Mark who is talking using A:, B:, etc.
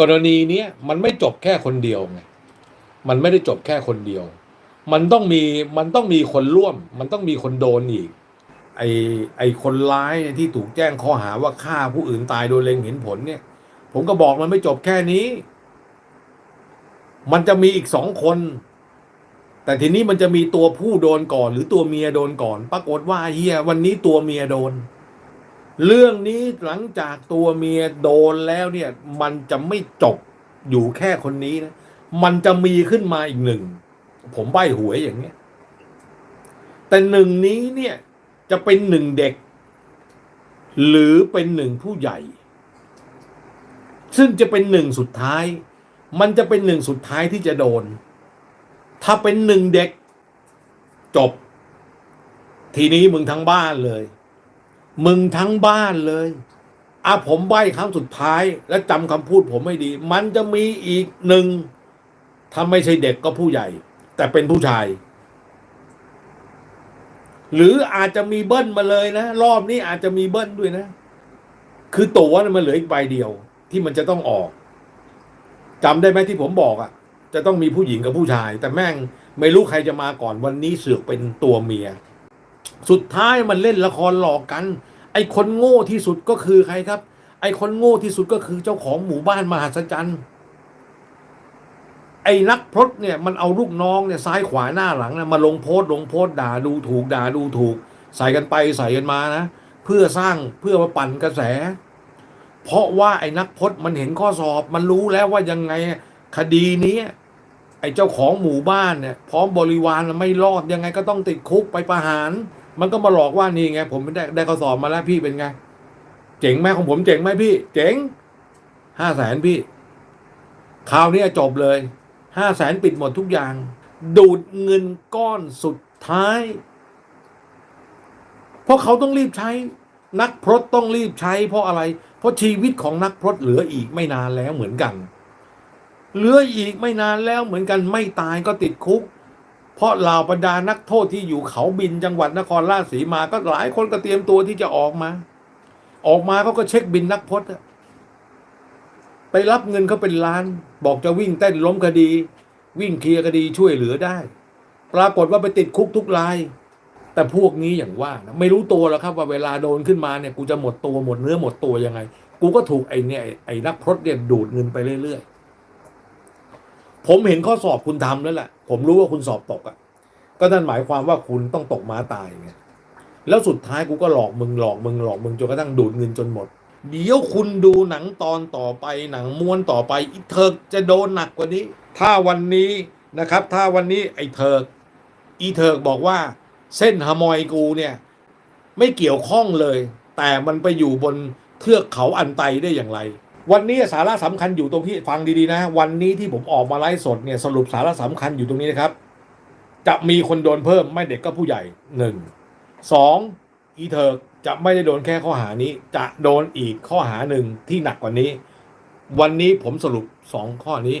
A: กรณีเนี้ยมันไม่จบแค่คนเดียวไงมันไม่ได้จบแค่คนเดียว มันต้องมีมันต้องมีคนร่วม มันต้องมีคนโดนอีก ไอไอคนร้ายที่ถูกแจ้งข้อหาว่าฆ่าผู้อื่นตายโดยเล็งเห็นผลเนี่ย ผมก็บอกมันไม่จบแค่นี้ มันจะมีอีกสองคน แต่ทีนี้มันจะมีตัวผู้โดนก่อน หรือตัวเมียโดนก่อน ปรากฏว่าเฮียวันนี้ตัวเมียโดน เรื่องนี้หลังจากตัวเมียโดนแล้วเนี่ย มันจะไม่จบอยู่แค่คนนี้นะ มันจะมีขึ้นมาอีกหนึ่ง ผมใบ้หวยอย่างเนี้ย แต่หนึ่งนี้เนี่ย จะเป็นหนึ่งเด็ก หรือเป็นหนึ่งผู้ใหญ่ ซึ่งจะเป็นหนึ่งสุดท้าย มันจะเป็นหนึ่งสุดท้ายที่จะโดน ถ้าเป็นหนึ่งเด็ก จบ ทีนี้มึงทั้งบ้านเลย มึงทั้งบ้านเลยอะผมใบ้ครั้งสุดท้าย และจำคำพูดผมไม่ดี มันจะมีอีกหนึ่งถ้าไม่ใช่เด็กก็ผู้ใหญ่ แต่เป็นผู้ชาย หรืออาจจะมีเบิ้ลมาเลยนะ รอบนี้อาจจะมีเบิ้ลด้วยนะ คือตั๋วน่ะมันเหลืออีกใบเดียว ที่มันจะต้องออกจำได้ไหมที่ผมบอกอะ่ะ จะต้องมีผู้หญิงกับผู้ชาย แต่แม่งไม่รู้ใครจะมาก่อนวันนี้เสือกเป็นตัวเมีย สุดท้ายมันเล่นละครหลอกกัน ไอ้คนโง่ที่สุดก็คือใครครับ ไอ้คนโง่ที่สุดก็คือเจ้าของหมู่บ้านมหัศจรรย์ไอ้นักพรตเนี่ยมันเอาลูกน้องเนี่ยซ้ายขวาหน้าหลังนะมาลงโพสลงโพสด่าดูถูกด่าดูถูก ใส่กันไปใส่กันมานะ เพื่อสร้างเพื่อมาปั่นกระแส เพราะว่าไอ้นักพจน์มันเห็นข้อสอบมันรู้แล้วว่ายังไงคดีนี้ ไอ้เจ้าของหมู่บ้านเนี่ยพร้อมบริวารไม่รอดยังไงก็ต้องติดคุกไปประหาร มันก็มาหลอกว่านี่ไง ผมได้ได้ข้อสอบมาแล้วพี่เป็นไง เจ๋งไหมของผมเจ๋งไหมพี่ เจ๋งห้าแสนพี่คราวนี้จบเลยห้าแสนปิดหมดทุกอย่าง ดูดเงินก้อนสุดท้าย เพราะเขาต้องรีบใช้ นักพรตต้องรีบใช้ เพราะอะไร เพราะชีวิตของนักพรตเหลืออีกไม่นานแล้วเหมือนกัน เหลืออีกไม่นานแล้วเหมือนกันไม่ตายก็ติดคุก เพราะเหล่าบรรดานักโทษที่อยู่เขาบินจังหวัดนครราชสีมาก็หลายคนก็เตรียมตัวที่จะออกมา ออกมาเขาก็เช็คบินนักพจน์ไปรับเงินเขาเป็นล้าน บอกจะวิ่งเต้นล้มคดี วิ่งเคลียร์คดีช่วยเหลือได้ ปรากฏว่าไปติดคุกทุกราย แต่พวกนี้อย่างว่านะไม่รู้ตัวแล้วครับว่าเวลาโดนขึ้นมาเนี่ยกูจะหมดตัวหมดเนื้อหมดตัวยังไง กูก็ถูกไอ้เนี่ยไอ้ไอ้นักพรตเนี่ยดูดเงินไปเรื่อยๆ ผมเห็นข้อสอบคุณทำแล้วแหละผมรู้ว่าคุณสอบตกอะ่ะ ก็นั่นหมายความว่าคุณต้องตกม้าตายไงแล้วสุดท้ายกูก็หลอกมึงหลอกมึงหลอกมึงจนกระทั่งดูดเงินจนหมด เดี๋ยวคุณดูหนังตอนต่อไปหนังม้วนต่อไปอีเทิกจะโดนหนักกว่านี้ ถ้าวันนี้นะครับ ถ้าวันนี้ไอ้เทิกอีเทิกบอกว่า เส้นฮามอยกูเนี่ย ไม่เกี่ยวข้องเลย แต่มันไปอยู่บนเทือกเขาอันไตได้อย่างไร วันนี้สาระสำคัญอยู่ตรงที่ฟังดีๆนะ วันนี้ที่ผมออกมาไลฟ์สดเนี่ยสรุปสาระสำคัญอยู่ตรงนี้นะครับ จะมีคนโดนเพิ่มไม่เด็กก็ผู้ใหญ่หนึ่งสองอีเธอจะไม่ได้โดนแค่ข้อหานี้ จะโดนอีกข้อหาหนึ่งที่หนักกว่านี้ วันนี้ผมสรุปสองข้อนี้